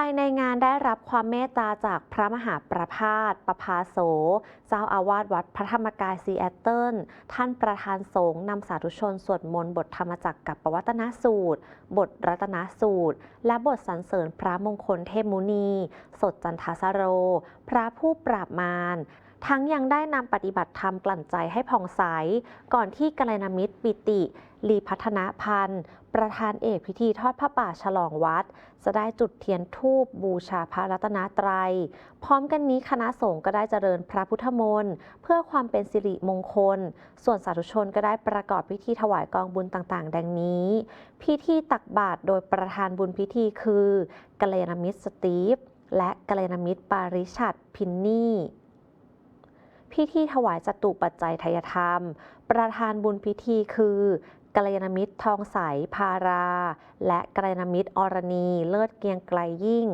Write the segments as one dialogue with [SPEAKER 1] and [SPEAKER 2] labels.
[SPEAKER 1] ภายในงานได้รับความเมตตาจากพระมหาประภาสประภาโส เจ้าอาวาสวัดพระธรรมกายซีแอตเทิลท่านประธานสงฆ์นำสาธุชนสวดมนต์บทธรรมจักรกับปวัตนสูตร บทรัตนสูตร และบทสรรเสริญพระมงคลเทพมุนี สดจันทสโร พระผู้ปราบมารทั้งยังได้นำปฏิบัติธรรมกลั่นใจให้ผ่องใส ก่อนที่กัลยาณมิตรปิติ ลีพัฒนพันธ์ ประธานเอกพิธีทอดผ้าป่าฉลองวัด จะได้จุดเทียนทูบบูชาพระรัตนตรัย พร้อมกันนี้คณะสงฆ์ก็ได้เจริญพระพุทธมนต์เพื่อความเป็นสิริมงคล ส่วนสาธุชนก็ได้ประกอบพิธีถวายกองบุญต่างๆ ดังนี้ พิธีตักบาตรโดยประธานบุญพิธีคือกัลยาณมิตรสตีฟและกัลยาณมิตรปาริชัดพินนี่พิธีถวายจตุปัจจัยทายธรรม ประธานบุญพิธีคือ กัลยาณมิตรทองใสพารา และกัลยาณมิตรอรณี เลิศเกียงไกลยิ่ง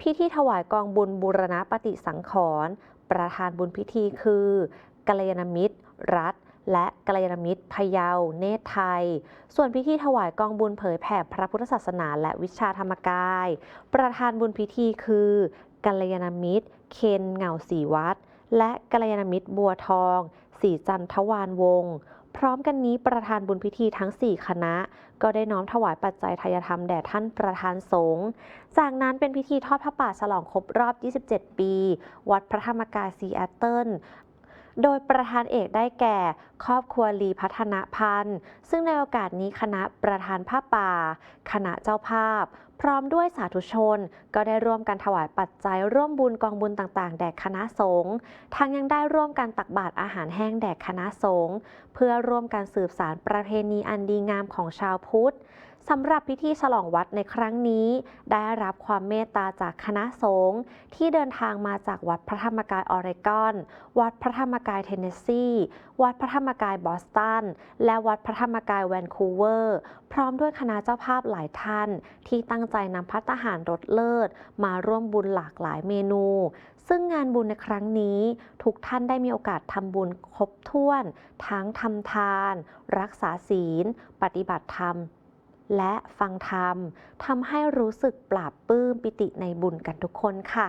[SPEAKER 1] พิธีถวายกองบุญบูรณะปฏิสังขรณ์ประธานบุญพิธีคือกัลยาณมิตร รัฐ และกัลยาณมิตรพยาเนตรไทย ส่วนพิธีถวายกองบุญเผยแผ่พระพุทธศาสนา และวิชาธรรมกาย ประธานบุญพิธีคือกัลยาณมิตร เคนเหงาสีวัด และกัลยาณมิตรบัวทอง สีจันทวานวงศ์ พร้อมกันนี้ประธานบุญพิธีทั้ง 4 คณะ ก็ได้น้อมถวายปัจจัยทายธรรมแด่ท่านประธานสงฆ์จากนั้นเป็นพิธีทอดพระป่าฉลองครบรอบ 27 ปี วัดพระธรรมกายซีแอตเทิล โดยประธานเอกได้แก่ ครอบครัวลีพัฒนพันธ์ ซึ่งในโอกาสนี้คณะประธานผ้าป่า คณะเจ้าภาพ พร้อมด้วยสาธุชน ก็ได้ร่วมกันถวายปัจจัยร่วมบุญกองบุญต่างๆ แด่คณะสงฆ์ทั้งยังได้ร่วมกันตักบาตรอาหารแห้งแด่คณะสงฆ์เพื่อร่วมกันสืบสารประเพณีอันดีงามของชาวพุทธ สำหรับพิธีฉลองวัดในครั้งนี้ ได้รับความเมตตาจากคณะสงฆ์ที่เดินทางมาจากวัดพระธรรมกายออริกอน วัดพระธรรมกายเทนเนสซี วัดพระธรรมกายบอสตัน และวัดพระธรรมกายแวนคูเวอร์ พร้อมด้วยคณะเจ้าภาพหลายท่าน ที่ตั้งใจนำพัตตาหารรสเลิศ มาร่วมบุญหลากหลายเมนู ซึ่งงานบุญในครั้งนี้ ทุกท่านได้มีโอกาสทำบุญครบถ้วน ทั้งทำทาน รักษาศีล ปฏิบัติธรรม และฟังธรรมทำให้รู้สึกปราบปลื้มปิติในบุญกันทุกคนค่ะ